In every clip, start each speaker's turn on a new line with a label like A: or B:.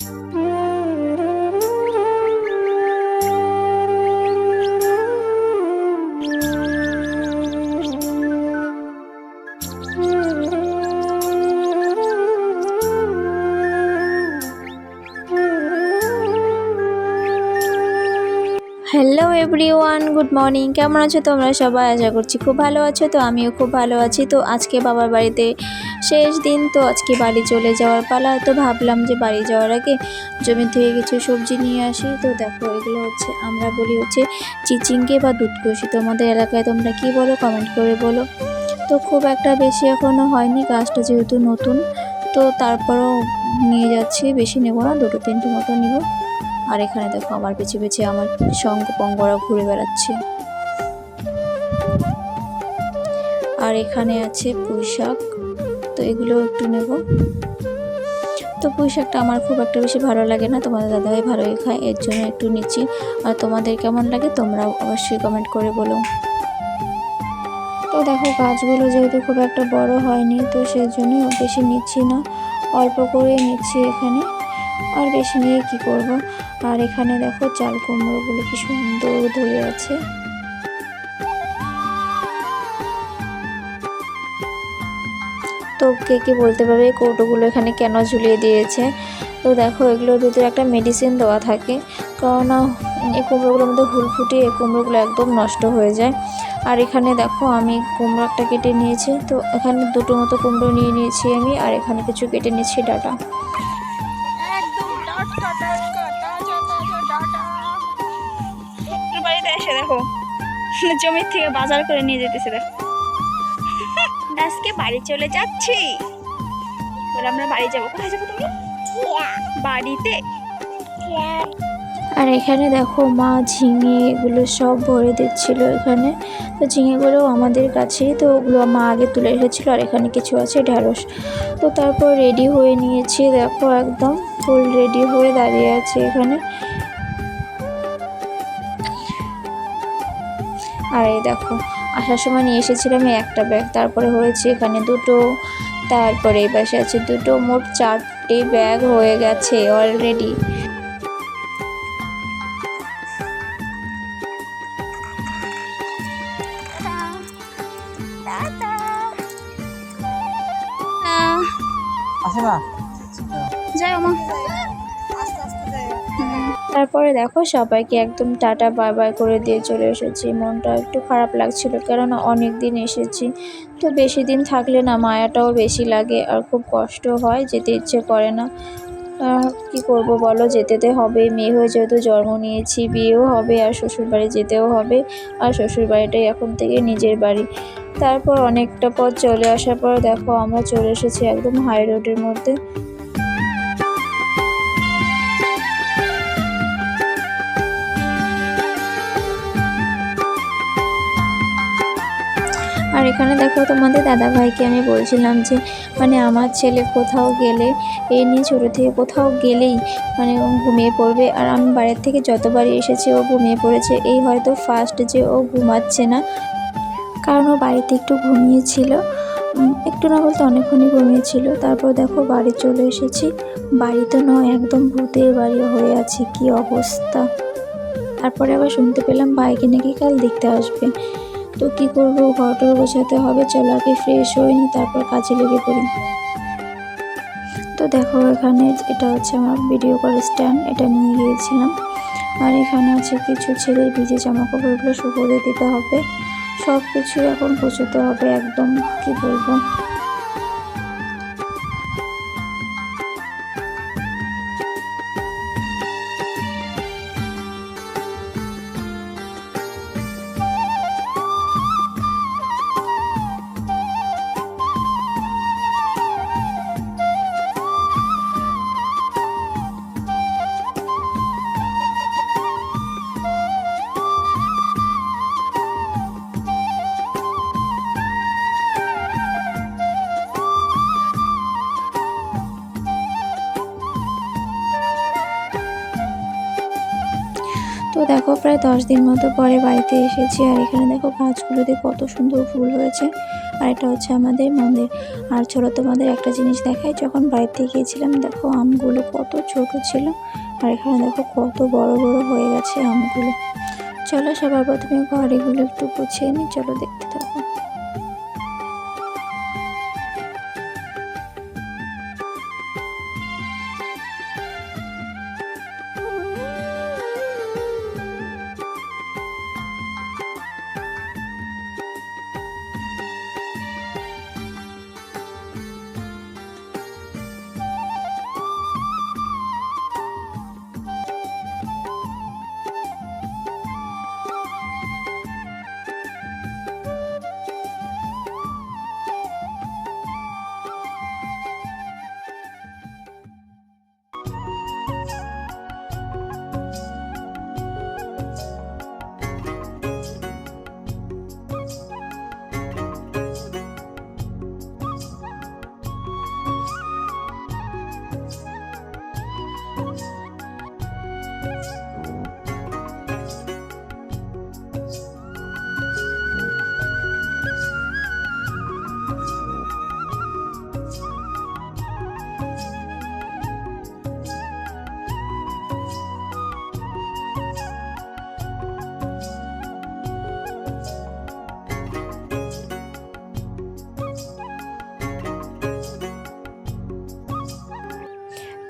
A: Mm-hmm. Hello everyone good morning কেমন আছো তোমরা? সবাই আশা করছি খুব ভালো আছো, তো আমিও খুব ভালো আছি। তো আজকে বাবার বাড়িতে শেষ দিন, তো আজকে বাড়ি চলে যাওয়ার পালা, তো ভাবলাম যে বাড়ি যাওয়ার আগে জমি থেকে কিছু সবজি নিয়ে আসি। তো দেখো, এগুলো হচ্ছে, আমরা বলি হচ্ছে চিচিঙ্গে বা দুধকষি তোমাদের এলাকায় তোমরা কি বলো কমেন্ট করে বলো। তো খুব একটা বেশি এখনও হয়নি, গাছটা যেহেতু নতুন, তো তারপরও নিয়ে যাচ্ছি। বেশি নেব না, দুটো তিনটে মতো নিব। আর এখানে দেখো আমার পিছে পিছে আমার শঙ্খ পঙ্গরা ঘুরে বেড়াচ্ছে। আর এখানে আছে পুঁই শাক তো এগুলো একটু নেব। তো পুঁই শাকটা আমার খুব একটা বেশি ভালো লাগে না, তোমাদের দাদাভাই ভালোই খায়, এর জন্য একটু নিচ্ছি। আর তোমাদের কেমন লাগে তোমরাও অবশ্যই কমেন্ট করে বলো। তো দেখো, গাছগুলো যেহেতু খুব একটা বড় হয়নি, তো সেই জন্য বেশি নিচ্ছি না। অল্প করে নিচ্ছি এখানে। আর বেশি নিয়ে কি করব? আর এখানে দেখো চাল কুমড়োগুলো কি সুন্দর ধরে আছে। তো কে কি বলতে পারবে কৌটোগুলো এখানে কেন ঝুলিয়ে দিয়েছে? তো দেখো, এগুলোর ভিতরে একটা মেডিসিন দেওয়া থাকে। কারণ এই কুমড়োগুলোর মধ্যে হুল ফুটিয়ে এই কুমড়োগুলো একদম নষ্ট হয়ে যায়। আর এখানে দেখো, আমি কুমড়ো একটা কেটে নিয়েছি। তো এখানে দুটো মতো কুমড়ো নিয়ে নিয়েছি আমি, আর এখানে কিছু কেটে নিয়েছি ডাটা।
B: জমির থেকে বাজার করে নিয়ে যেতেছে দেখো। আজকে বাড়ি চলে যাচ্ছি। আমরা বাড়ি যাব। কোথায় যাব তুমি? বাড়িতে।
A: আর এখানে দেখো মা ঝিঙে এগুলো সব ভরে দিচ্ছিল এখানে। তো ঝিঙেগুলো আমাদের কাছেই। তো ওগুলো মা আগে তুলে এসেছিল আর এখানে কিছু আছে, ঢ্যাঁড়স। তো তারপর রেডি হয়ে নিয়েছি। দেখো একদম ফুল রেডি হয়ে দাঁড়িয়ে আছে এখানে। আর এই দেখো আসার সময় নিয়ে এসেছিলাম এই একটা ব্যাগ তারপরে হয়েছে এখানে দুটো তারপরে এই পাশে আছে দুটো মোট চারটে ব্যাগ হয়ে গেছে অলরেডি
B: যাই মা।
A: তারপরে দেখো সবাইকে একদম টাটা, বাই বাই করে দিয়ে চলে এসেছি। মনটা একটু খারাপ লাগছিল কেননা অনেক দিন এসেছি। তো বেশি দিন থাকলে না মায়াটাও বেশি লাগে আর খুব কষ্ট হয়, যেতে ইচ্ছে করে না। কি করব বলো? যেতে তো হবে মেয়ে হয়ে যেহেতু জন্ম নিয়েছি, বিয়েও হবে আর শ্বশুরবাড়ি যেতেও হবে। আর শ্বশুরবাড়িটাই এখন থেকে নিজের বাড়ি। তারপর অনেকটা পথ চলে আসার পর দেখো আমরা চলে এসেছি একদম হাই রোডের মধ্যে। এখানে দেখো তোমাদের দাদা ভাইকে আমি বলছিলাম যে মানে আমার ছেলে কোথাও গেলে, এই নিয়ে ছোটো থেকে কোথাও গেলেই মানে ঘুমিয়ে পড়বে। আর আমি বাড়ির থেকে যতবারই এসেছি ও ঘুমিয়ে পড়েছে। এই হয়তো ফার্স্ট যে ও ঘুমাচ্ছে না, কারণ ও বাড়িতে একটু ঘুমিয়েছিল। একটু না বলতে অনেকক্ষণই ঘুমিয়েছিল। তারপর দেখো বাড়ি চলে এসেছি। বাড়িতে নয়, একদম ভূতের বাড়ি হয়ে আছে। কি অবস্থা? তারপরে আবার শুনতে পেলাম বাইকে নাকি কাল দেখতে আসবে। তো কি করব? ঘরটর গোছাতে হবে, চলো আগে ফ্রেশ হয়ে নিই তারপর কাজে লেগে পড়ি। তো দেখো, এখানে এটা হচ্ছে আমার ভিডিও কল স্ট্যান্ড এটা নিয়ে গিয়েছিলাম। আর এখানে আছে কিছু ছেলের ভিজে জামা কাপড়গুলো শুকোতে দিতে হবে। সব কিছু এখন পচতে হবে, একদম কি বলব? দেখো, প্রায় দশ দিন মতো পরে বাড়িতে এসেছি। আর এখানে দেখো গাছগুলোতে কত সুন্দর ফুল হয়েছে। আর এটা হচ্ছে আমাদের মন্দির। আর চলো তোমাদের একটা জিনিস দেখাই, যখন বাড়িতে গিয়েছিলাম, দেখো আমগুলো কত ছোট ছিল। আর এখানে দেখো কত বড় বড় হয়ে গেছে আমগুলো। চলো সবার প্রথমে ঘরেগুলো একটু গুছিয়ে নিই। চলো দেখতে থাকো।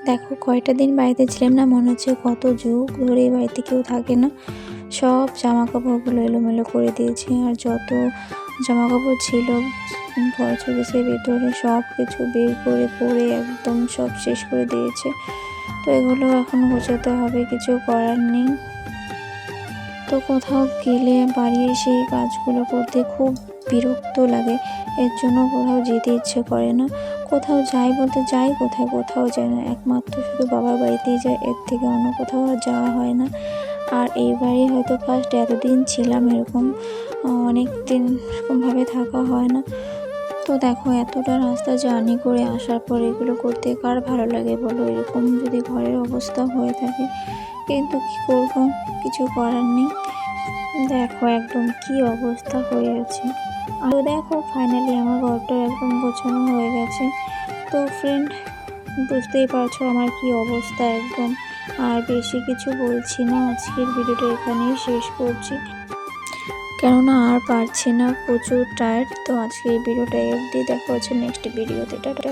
A: দেখো, কয়টা দিন বাড়িতে ছিলাম না, মনে হচ্ছে কত যুগ ধরে এই বাড়িতে কেউ থাকে না। সব জামা কাপড়গুলো এলোমেলো করে দিয়েছি আর যত জামা কাপড় ছিল ফরচুকেসের ভেতরে সব কিছু বের করে পরে একদম সব শেষ করে দিয়েছে। তো এগুলো এখন গোছাতে হবে, কিছু করার নেই। তো কোথাও গেলে বাড়ি এসে কাজগুলো করতে খুব বিরক্ত লাগে, এর জন্য কোথাও যেতে ইচ্ছে করে না। কোথাও যাই বলতে যাই, কোথায় কোথাও যায় না। একমাত্র শুধু বাবার বাড়িতেই যায় এর থেকে অন্য কোথাও আর যাওয়া হয় না। আর এইবারই হয়তো ফার্স্ট এতদিন ছিলাম, এরকম অনেক দিন এরকমভাবে থাকা হয় না। তো দেখো, এতটা রাস্তা জার্নি করে আসার পর এগুলো করতে কার ভালো লাগে বলো? এরকম যদি ঘরের অবস্থা হয়ে থাকে, কিন্তু কী করব? কিছু করার নেই। দেখো একদম কি অবস্থা হয়ে আছে। আর দেখো ফাইনালি আমার ঘরটা একদম গোছানো হয়ে গেছে। তো ফ্রেন্ড বুঝতেই পারছ আমার কি অবস্থা একদম। আর বেশি কিছু বলছি না, আজকের ভিডিওটা এখানেই শেষ করছি। কেননা আর পারছি না, প্রচুর টায়ার্ড তো আজকের ভিডিওটা অবধি। দেখা হচ্ছে নেক্সট ভিডিওতে টাটা।